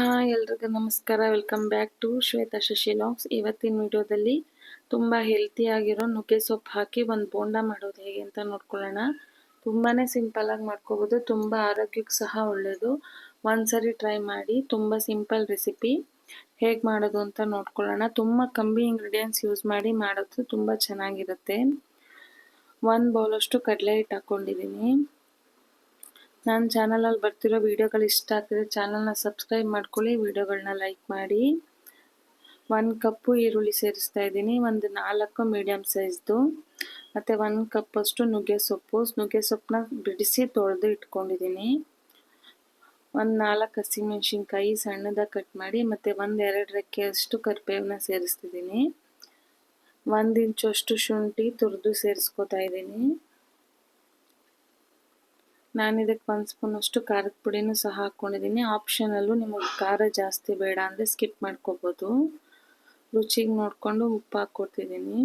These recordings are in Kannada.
ಹಾಯ್ ಎಲ್ರಿಗೂ ನಮಸ್ಕಾರ. Welcome back to Shweta Shashi ಲಾಂಗ್ಸ್ ಇವತ್ತಿನ ವಿಡಿಯೋದಲ್ಲಿ ತುಂಬ ಹೆಲ್ತಿಯಾಗಿರೋ ನುಗ್ಗೆ ಸೊಪ್ಪು ಹಾಕಿ ಒಂದು ಬೋಂಡ ಮಾಡೋದು ಹೇಗೆ ಅಂತ ನೋಡ್ಕೊಳ್ಳೋಣ. ತುಂಬಾ ಸಿಂಪಲ್ಲಾಗಿ ಮಾಡ್ಕೋಬೋದು. ತುಂಬ ಆರೋಗ್ಯಕ್ಕೆ ಸಹ ಒಳ್ಳೆಯದು ಒಂದ್ಸರಿ ಟ್ರೈ ಮಾಡಿ ತುಂಬ ಸಿಂಪಲ್ ರೆಸಿಪಿ ಹೇಗೆ ಮಾಡೋದು ಅಂತ ನೋಡ್ಕೊಳ್ಳೋಣ. ತುಂಬ ಕಮ್ಮಿ ಇಂಗ್ರೀಡಿಯೆಂಟ್ಸ್ ಯೂಸ್ ಮಾಡಿ ಮಾಡೋದು ತುಂಬ ಚೆನ್ನಾಗಿರುತ್ತೆ. ಒಂದು ಬೌಲಷ್ಟು ಕಡಲೆ ಹಿಟ್ಟು ಹಾಕ್ಕೊಂಡಿದ್ದೀನಿ ನನ್ನ ಚಾನಲಲ್ಲಿ ಬರ್ತಿರೋ ವೀಡಿಯೋಗಳು ಇಷ್ಟ ಆಗ್ತಿದೆ ಚಾನಲ್ನ ಸಬ್ಸ್ಕ್ರೈಬ್ ಮಾಡ್ಕೊಳ್ಳಿ ವೀಡಿಯೋಗಳನ್ನ ಲೈಕ್ ಮಾಡಿ. ಒಂದು ಕಪ್ಪು ಈರುಳ್ಳಿ ಸೇರಿಸ್ತಾ ಇದ್ದೀನಿ, ಒಂದು ನಾಲ್ಕು ಮೀಡಿಯಮ್ ಸೈಜ್ದು ಮತ್ತು ಒಂದು ಕಪ್ಪಷ್ಟು ನುಗ್ಗೆ ಸೊಪ್ಪು. ನುಗ್ಗೆ ಸೊಪ್ಪನ್ನ ಬಿಡಿಸಿ ತೊಳೆದು ಇಟ್ಕೊಂಡಿದ್ದೀನಿ. ಒಂದು ನಾಲ್ಕು ಹಸಿಮೆಣ್ಸಿನ್ಕಾಯಿ ಸಣ್ಣದಾಗಿ ಕಟ್ ಮಾಡಿ, ಮತ್ತು ಒಂದು ಎರಡು ರೆಕ್ಕೆಯಷ್ಟು ಕರಿಬೇವನ್ನ ಸೇರಿಸ್ತಿದ್ದೀನಿ. ಒಂದು ಇಂಚು ಅಷ್ಟು ಶುಂಠಿ ತುರಿದು ಸೇರಿಸ್ಕೊತಾ ಇದ್ದೀನಿ. ನಾನು ಇದಕ್ಕೆ ಒಂದು ಸ್ಪೂನಷ್ಟು ಖಾರದ ಪುಡಿನೂ ಸಹ ಹಾಕ್ಕೊಂಡಿದ್ದೀನಿ ಆಪ್ಷನಲ್ಲೂ ನಿಮಗೆ ಖಾರ ಜಾಸ್ತಿ ಬೇಡ ಅಂದರೆ ಸ್ಕಿಪ್ ಮಾಡ್ಕೋಬೋದು. ರುಚಿಗೆ ನೋಡಿಕೊಂಡು ಉಪ್ಪು ಹಾಕ್ಕೊಡ್ತಿದ್ದೀನಿ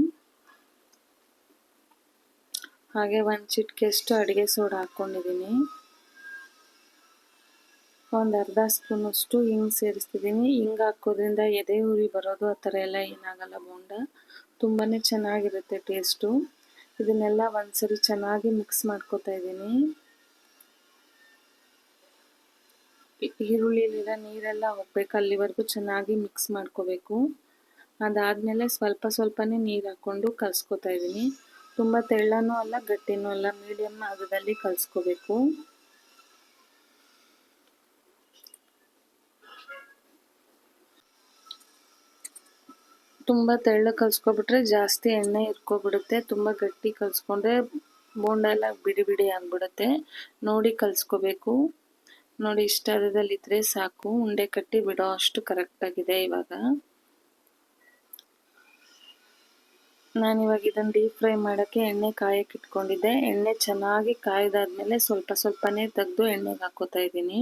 ಹಾಗೆ ಒಂದು ಚಿಟಿಕೆಯಷ್ಟು ಅಡುಗೆ ಸೋಡಾ ಹಾಕ್ಕೊಂಡಿದ್ದೀನಿ ಒಂದು ಅರ್ಧ ಸ್ಪೂನಷ್ಟು ಹಿಂಗೆ ಸೇರಿಸ್ತಿದ್ದೀನಿ ಹಿಂಗೆ ಹಾಕೋದ್ರಿಂದ ಎದೆ ಉರಿ ಬರೋದು ಆ ಥರ ಎಲ್ಲ ಏನಾಗಲ್ಲ ಬೋಂಡ. ತುಂಬಾ ಚೆನ್ನಾಗಿರುತ್ತೆ ಟೇಸ್ಟು ಇದನ್ನೆಲ್ಲ ಒಂದ್ಸರಿ ಚೆನ್ನಾಗಿ ಮಿಕ್ಸ್ ಮಾಡ್ಕೊತಾ ಇದ್ದೀನಿ ಈರುಳ್ಳಿಲಿರೋ ನೀರೆಲ್ಲ ಹೋಗ್ಬೇಕು. ಅಲ್ಲಿವರೆಗೂ ಚೆನ್ನಾಗಿ ಮಿಕ್ಸ್ ಮಾಡ್ಕೋಬೇಕು. ಅದಾದಮೇಲೆ ಸ್ವಲ್ಪ ಸ್ವಲ್ಪನೇ ನೀರು ಹಾಕ್ಕೊಂಡು ಕಲಿಸ್ಕೊತಾ ಇದ್ದೀನಿ. ತುಂಬ ತೆಳ್ಳನೂ ಅಲ್ಲ, ಗಟ್ಟಿನೂ ಅಲ್ಲ ಮೀಡಿಯಮ್ ಆಗದಲ್ಲಿ ಕಲಿಸ್ಕೋಬೇಕು. ತುಂಬ ತೆಳ್ಳ ಕಲಿಸ್ಕೊಬಿಟ್ರೆ ಜಾಸ್ತಿ ಎಣ್ಣೆ ಇರ್ಕೊಬಿಡುತ್ತೆ. ತುಂಬ ಗಟ್ಟಿ ಕಲಿಸ್ಕೊಂಡ್ರೆ ಬೋಂಡ ಎಲ್ಲ ಬಿಡಿ ಬಿಡಿ ಆಗಿಬಿಡುತ್ತೆ. ನೋಡಿ ಕಲಿಸ್ಕೋಬೇಕು. ನೋಡಿ ಇಷ್ಟ ಇದ್ರೆ ಸಾಕು. ಉಂಡೆ ಕಟ್ಟಿ ಬಿಡೋ ಅಷ್ಟು ಕರೆಕ್ಟಾಗಿದೆ ಇವಾಗ. ನಾನಿವಾಗ ಇದನ್ನು ಡೀಪ್ ಫ್ರೈ ಮಾಡೋಕ್ಕೆ ಎಣ್ಣೆ ಕಾಯಕ್ಕೆ ಇಟ್ಕೊಂಡಿದ್ದೆ. ಎಣ್ಣೆ ಚೆನ್ನಾಗಿ ಕಾಯ್ದಾದ್ಮೇಲೆ ಸ್ವಲ್ಪ ಸ್ವಲ್ಪನೇ ತೆಗೆದು ಎಣ್ಣೆಗೆ ಹಾಕೋತಾ ಇದ್ದೀನಿ.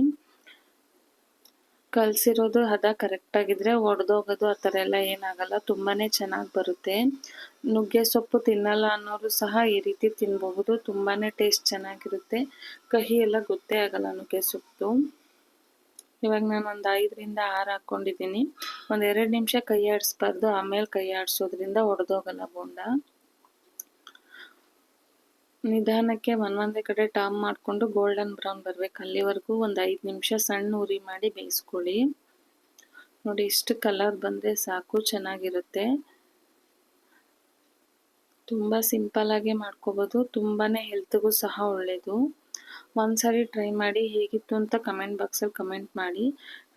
ಕಲಸಿರೋದು ಹದ ಆಗಿದ್ರೆ ಒಡೆದೋಗೋದು ಆ ಥರ ಎಲ್ಲ ಏನಾಗಲ್ಲ. ತುಂಬಾ ಚೆನ್ನಾಗಿ ಬರುತ್ತೆ. ನುಗ್ಗೆ ಸೊಪ್ಪು ತಿನ್ನಲ್ಲ ಅನ್ನೋರು ಸಹ ಈ ರೀತಿ ತಿನ್ಬಹುದು. ತುಂಬಾ ಟೇಸ್ಟ್ ಚೆನ್ನಾಗಿರುತ್ತೆ. ಕಹಿ ಎಲ್ಲ ಗೊತ್ತೇ ಆಗಲ್ಲ ನುಗ್ಗೆ ಸೊಪ್ಪು. ಇವಾಗ ನಾನು ಒಂದು ಐದರಿಂದ ಆರು ಹಾಕ್ಕೊಂಡಿದ್ದೀನಿ ಒಂದು ಎರಡು ನಿಮಿಷ ಕೈ ಆಡಿಸ್ಬಾರ್ದು. ಆಮೇಲೆ ಕೈ ಆಡಿಸೋದ್ರಿಂದ ಒಡೆದೋಗಲ್ಲ ಬೋಂಡ. ನಿಧಾನಕ್ಕೆ ಒಂದೊಂದೇ ಕಡೆ ಟಾಮ್ ಮಾಡಿಕೊಂಡು ಗೋಲ್ಡನ್ ಬ್ರೌನ್ ಬರಬೇಕು. ಅಲ್ಲಿವರೆಗೂ ಒಂದು ಐದು ನಿಮಿಷ ಸಣ್ಣ ಉರಿ ಮಾಡಿ ಬೇಯಿಸ್ಕೊಳ್ಳಿ. ನೋಡಿ, ಇಷ್ಟು ಕಲರ್ ಬಂದರೆ ಸಾಕು, ಚೆನ್ನಾಗಿರುತ್ತೆ. ತುಂಬ ಸಿಂಪಲ್ಲಾಗೆ ಮಾಡ್ಕೋಬೋದು. ತುಂಬಾ ಹೆಲ್ತ್ಗೂ ಸಹ ಒಳ್ಳೆಯದು ಒಂದ್ಸರಿ ಟ್ರೈ ಮಾಡಿ ಹೇಗಿತ್ತು ಅಂತ ಕಮೆಂಟ್ ಬಾಕ್ಸಲ್ಲಿ ಕಮೆಂಟ್ ಮಾಡಿ.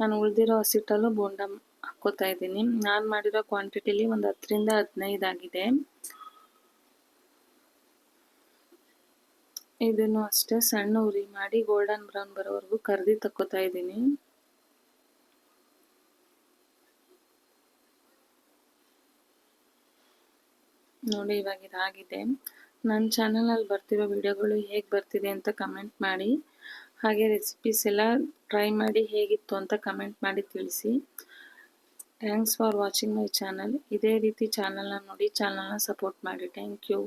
ನಾನು ಉಳಿದಿರೋ ಹಸಿಟ್ಟಲ್ಲೂ ಬೋಂಡ ಹಾಕ್ಕೋತಾ ಇದ್ದೀನಿ. ನಾನು ಮಾಡಿರೋ ಕ್ವಾಂಟಿಟಿಲಿ ಒಂದು ಹತ್ತರಿಂದ ಹದಿನೈದು ಆಗಿದೆ. ಇದನ್ನು ಅಷ್ಟೇ ಸಣ್ಣ ಉರಿ ಮಾಡಿ ಗೋಲ್ಡನ್ ಬ್ರೌನ್ ಬರೋವರೆಗೂ ಕರ್ದಿ ತಕ್ಕೋತಾ ಇದ್ದೀನಿ. ನೋಡಿ, ಇವಾಗ ಇದಾಗಿದೆ. ನನ್ನ ಚಾನಲಲ್ಲಿ ಬರ್ತಿರೋ ವಿಡಿಯೋಗಳು ಹೇಗೆ ಬರ್ತಿದೆ ಅಂತ ಕಮೆಂಟ್ ಮಾಡಿ. ಹಾಗೆ ರೆಸಿಪೀಸ್ ಎಲ್ಲ ಟ್ರೈ ಮಾಡಿ ಹೇಗಿತ್ತು ಅಂತ ಕಮೆಂಟ್ ಮಾಡಿ ತಿಳಿಸಿ. Thanks for watching my channel ಇದೇ ರೀತಿ ಚಾನಲ್ನ ನೋಡಿ ಚಾನಲ್ನ ಸಪೋರ್ಟ್ ಮಾಡಿ. Thank you